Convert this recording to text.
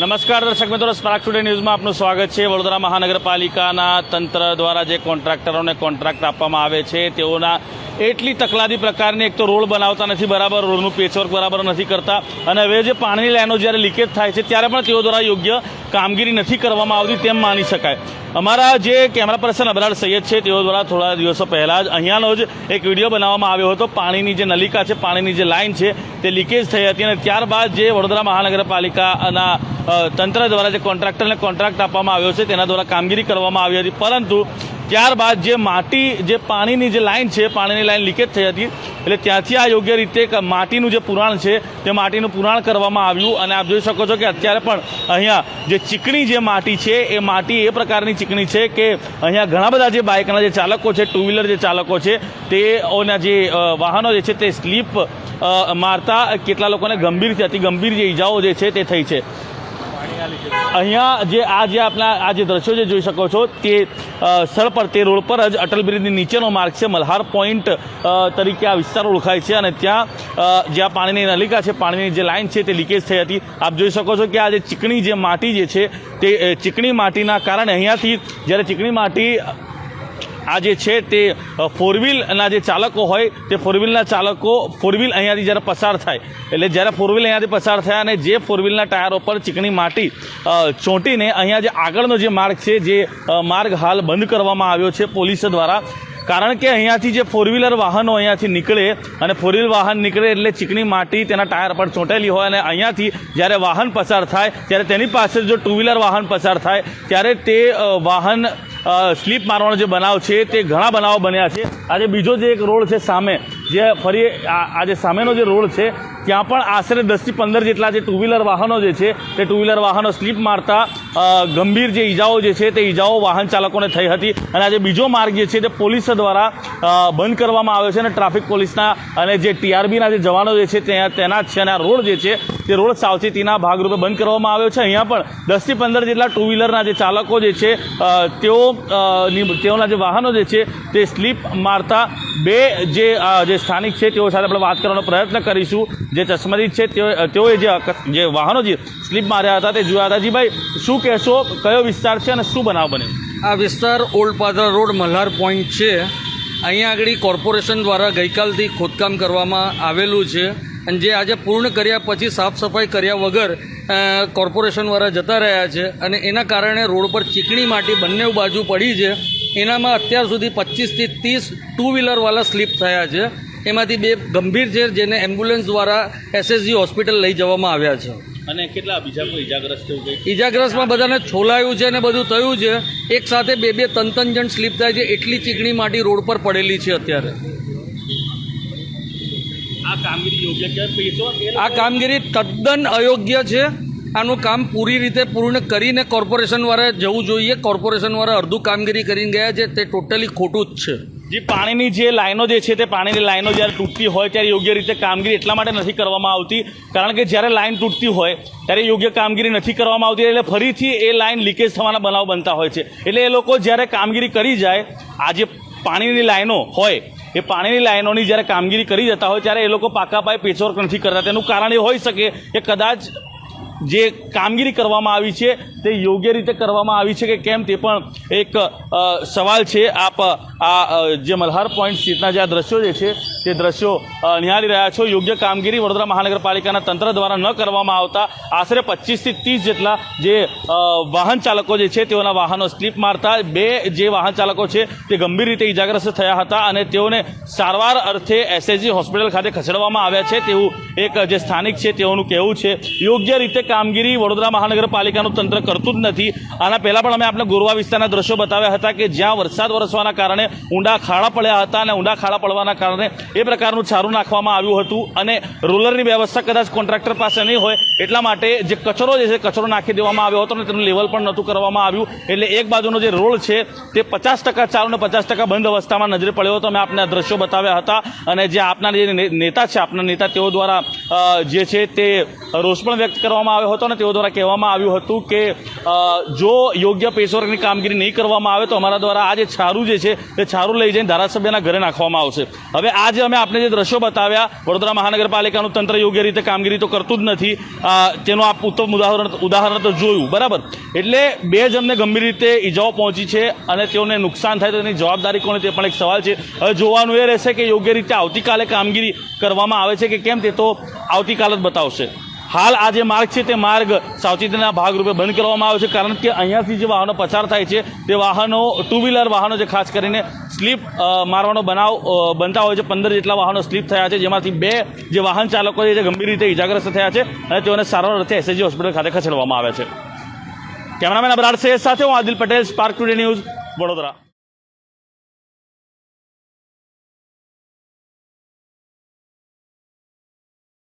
નમસ્કાર, દર્શક મિત્રો. સ્પાર્ક ટુડે ન્યૂઝમાં આપનું સ્વાગત છે. વડોદરા મહાનગરપાલિકાના તંત્ર દ્વારા જે કોન્ટ્રાક્ટરોને કોન્ટ્રાક્ટ આપવામાં આવે છે, તેઓના એટલી તકલાદી પ્રકારની એક તો રોડ બનાવતા નથી બરાબર, રોડનું પેચવર્ક બરાબર નથી કરતા. અને હવે જે પાણીની લાઈનો જ્યારે લીકેજ થાય છે, ત્યારે પણ તેઓ દ્વારા યોગ્ય કામગીરી નથી કરવામાં આવતી તેમ માની શકાય. અમારા જે કેમેરા પર્સન અબરાર સૈયદ છે, તેઓ દ્વારા થોડા દિવસો પહેલાં જ અહીંયાનો જ એક વીડિયો બનાવવામાં આવ્યો હતો. પાણીની જે નલિકા છે, પાણીની જે લાઈન છે, તે લીકેજ થઈ હતી અને ત્યારબાદ જે વડોદરા મહાનગરપાલિકાના તંત્ર દ્વારા જે કોન્ટ્રાક્ટરને કોન્ટ્રાક્ટ આપવામાં આવ્યો છે, તેના દ્વારા કામગીરી કરવામાં આવી હતી. પરંતુ ત્યારબાદ જે માટી, જે પાણીની જે લાઇન છે, પાણીની લાઇન લીકેજ થઈ હતી, એટલે ત્યાંથી આ યોગ્ય રીતે માટીનું જે પુરાણ છે, તે માટીનું પુરાણ કરવામાં આવ્યું. અને આપ જોઈ શકો છો કે અત્યારે પણ અહીંયા જે ચીકણી જે માટી છે, એ માટી એ પ્રકારની ચીકણી છે કે અહીંયા ઘણા બધા જે બાઇકના જે ચાલકો છે ટુ વ્હીલર જે ચાલકો છે તેઓના જે વાહનો જે છે, તે સ્લીપ મારતા કેટલા લોકોને ગંભીરથી અતિ ગંભીર જે ઈજાઓ જે છે, તે થઈ છે. અહીંયા જે આ જે આપણા આ જે દ્રશ્યો જે જોઈ શકો છો તે સ્થળ પર તે રોડ પર જ અટલ બ્રિજની નીચેનો માર્ગ છે, મલ્હાર પોઈન્ટ તરીકે આ વિસ્તાર ઓળખાય છે અને ત્યાં જ્યાં પાણીની નલિકા છે, પાણીની જે લાઈન છે તે લીકેજ થઈ હતી. આપ જોઈ શકો છો કે આ જે ચીકણી જે માટી જે છે તે ચીકણી માટીના કારણે અહીંયાથી જ્યારે ચીકણી માટી આ જે છે તે ફોર વ્હીલના જે ચાલકો હોય, તે ફોર વ્હીલના ચાલકો ફોર વ્હીલ અહીંયાથી જ્યારે પસાર થાય, એટલે જ્યારે ફોર વ્હીલ અહીંયાથી પસાર થયા અને જે ફોર વ્હીલના ટાયરો પર ચીકણી માટી ચોંટીને અહીંયા જે આગળનો જે માર્ગ છે, જે માર્ગ હાલ બંધ કરવામાં આવ્યો છે પોલીસ દ્વારા, કારણ કે અહીંયાથી જે ફોર વ્હીલર વાહનો અહીંયાથી નીકળે અને ફોર વ્હીલ વાહન નીકળે એટલે ચીકણી માટી તેના ટાયર પર ચોંટેલી હોય અને અહીંયાથી જ્યારે વાહન પસાર થાય, ત્યારે તેની પાસે જો ટુ વ્હીલર વાહન પસાર થાય, ત્યારે તે વાહન સ્લીપ મારવાનો જે બનાવ છે, તે ઘણા બનાવો બન્યા છે. આજે બીજો જે એક રોડ છે સામે, જે ફરી આ આ સામેનો જે રોડ છે, ત્યાં પણ આશરે દસથી પંદર જેટલા જે ટુ વ્હીલર વાહનો જે છે, તે ટુ વ્હીલર વાહનો સ્લીપ મારતા ગંભીર જે ઈજાઓ જે છે તે ઈજાઓ વાહન ચાલકોને થઈ હતી અને આજે બીજો માર્ગ જે છે તે પોલીસ દ્વારા બંધ કરવામાં આવ્યો છે અને ટ્રાફિક પોલીસના અને જે ટીઆરબીના જે જવાનો જે છે ત્યાં, તેના જ છે અને આ રોડ જે છે તે રોડ સાવચેતીના ભાગરૂપે બંધ કરવામાં આવ્યો છે. અહીંયા પણ દસથી પંદર જેટલા ટુ વ્હીલરના જે ચાલકો જે છે તેઓ તેઓના જે વાહનો જે છે તે સ્લીપ મારતા બે જે જે સ્થાનિક છે તેઓ સાથે આપણે વાત કરવાનો પ્રયત્ન કરીશું. જે ચશ્મદીદ છે તેઓ, તેઓએ જે વાહનો જે સ્લીપ માર્યા હતા તે જોયા હતા. જી ભાઈ શું કહેશો? કયો વિસ્તાર છે અને શું બનાવ બને આ વિસ્તાર old Padra road, Malhar point છે. અહીંયા આગળ કોર્પોરેશન દ્વારા ગઈકાલથી ખોદકામ કરવામાં આવેલું છે. અને જે આજે પૂર્ણ કર્યા પછી સાફ સફાઈ કર્યા વગર કોર્પોરેશનવાળા જતા રહ્યા છે. અને એના કારણે રોડ પર ચીકણી માટી બંને બાજુ પડી છે. એનામાં અત્યાર સુધી પચીસથી ત્રીસ ટુ વ્હીલરવાળા સ્લીપ થયા છે. એમાંથી બે ગંભીર છે જેને એમ્બ્યુલન્સ દ્વારા એસએસજી હોસ્પિટલ લઈ જવામાં આવ્યા છે. અને કેટલા બીજા કોઈ ઇજાગ્રસ્ત થયું કંઈ ઈજાગ્રસ્તમાં બધાને છોલાયું છે અને બધું થયું છે. એક સાથે બે બે ત્રણ ત્રણ જણ સ્લીપ થાય છે. એટલી ચીકણી માટી રોડ પર પડેલી છે અત્યારે. આ કામગીરી યોગ્ય આ કામગીરી તદ્દન અયોગ્ય છે. આનું કામ પૂરી રીતે પૂર્ણ કરીને કોર્પોરેશનવાળા જવું જોઈએ. કોર્પોરેશનવાળા અડધું કામગીરી કરીને ગયા છે. તે ટોટલી ખોટું જ છે. જે પાણીની જે લાઈનો જે છે તે પાણીની લાઈનો જ્યારે તૂટતી હોય ત્યારે યોગ્ય રીતે કામગીરી એટલા માટે નથી કરવામાં આવતી. કારણ કે જ્યારે લાઈન તૂટતી હોય ત્યારે યોગ્ય કામગીરી નથી કરવામાં આવતી એટલે ફરીથી એ લાઈન લીકેજ થવાના બનાવ બનતા હોય છે. એટલે એ લોકો જ્યારે કામગીરી કરી જાય, આ જે પાણીની લાઈનો હોય, એ પાણીની લાઈનોની જ્યારે કામગીરી કરી જતા હોય ત્યારે એ લોકો પાકા પાય પેચવર્ક નથી કરતા. તેનું કારણ એ હોઈ શકે કે કદાચ જે કામગીરી કરવામાં આવી છે તે યોગ્ય રીતે કરવામાં આવી છે કે કેમ તે પણ એક સવાલ છે. આપ આ જે મલ્હાર પોઈન્ટ સ્થિતના જે આ દ્રશ્યો જે છે, તે દ્રશ્યો નિહાળી રહ્યા છો. યોગ્ય કામગીરી વડોદરા મહાનગરપાલિકાના તંત્ર દ્વારા ન કરવામાં આવતા, આશરે પચીસથી ત્રીસ જેટલા જે વાહન ચાલકો જે છે, તેઓના વાહનો સ્લીપ મારતા, બે જે વાહન ચાલકો છે, તે ગંભીર રીતે ઇજાગ્રસ્ત થયા હતા અને તેઓને સારવાર અર્થે એસએજી હોસ્પિટલ ખાતે ખસેડવામાં આવ્યા છે. તેવું એક, જે સ્થાનિક છે, તેઓનું કહેવું છે. યોગ્ય રીતે કામગીરી વડોદરા મહાનગરપાલિકાનું તંત્ર કરતું જ નથી. આના પહેલાં પણ અમે આપણે ગોરવા વિસ્તારના દ્રશ્યો બતાવ્યા હતા કે જ્યાં વરસાદ વરસવાના કારણે ઊંડા ખાડા પડ્યા હતા અને ઊંડા ખાડા પડવાના કારણે એ પ્રકારનું છારું નાખવામાં આવ્યું હતું અને રોલરની વ્યવસ્થા કદાચ કોન્ટ્રાક્ટર પાસે નહીં હોય એટલા માટે જે કચરો જે છે કચરો નાખી દેવામાં આવ્યો હતો અને તેનું લેવલ પણ નહોતું કરવામાં આવ્યું. એટલે એક બાજુનો જે રોડ છે તે પચાસ ટકા ચાલુ અને પચાસ ટકા બંધ અવસ્થામાં નજરે પડ્યો હતો. મેં આપને દ્રશ્યો બતાવ્યા હતા અને જે આપના જે નેતા છે, આપના નેતા તેઓ દ્વારા જે છે તે રોષ પણ વ્યક્ત કરવામાં આવ્યો હતો અને તેઓ દ્વારા કહેવામાં આવ્યું હતું કે જો યોગ્ય પેશવર્કની કામગીરી નહીં કરવામાં આવે તો અમારા દ્વારા આ જે છારું જે છે તે છારું લઈ જઈને ધારાસભ્યના ઘરે નાખવામાં આવશે. હવે આ જે અમે આપને જે દ્રશ્યો બતાવ્યા, વડોદરા મહાનગરપાલિકાનું તંત્ર યોગ્ય રીતે કામગીરી તો કરતું જ નથી. તેનું આપ ઉત્તમ ઉદાહરણ ઉદાહરણ તો જોયું, બરાબર? એટલે બે જણને ગંભીર રીતે ઈજાઓ પહોંચી છે અને તેઓને નુકસાન થાય તો તેની જવાબદારી કોને તે પણ એક સવાલ છે. હવે જોવાનું એ રહેશે કે યોગ્ય રીતે આવતીકાલે કામગીરી કરવામાં આવે છે કે કેમ તે તો આવતીકાલ જ બતાવશે. હાલ આ જે માર્ગ છે તે માર્ગ સાવચેતીના ભાગરૂપે બંધ કરવામાં આવ્યો છે. કારણ કે અહીંયાથી જે વાહનો પસાર થાય છે, તે વાહનો ટુ વ્હીલર વાહનો જે ખાસ કરીને સ્લીપ મારવાનો બનાવ બનતા હોય છે. પંદર જેટલા વાહનો સ્લીપ થયા છે, જેમાંથી બે જે વાહન ચાલકો છે ગંભીર રીતે ઇજાગ્રસ્ત થયા છે અને તેઓને સારવાર અર્થે એસએજી હોસ્પિટલ ખાતે ખસેડવામાં આવ્યા છે. કેમેરામેન અબરાડ શેખ સાથે હું Adil Patel Spark Today News Vadodara.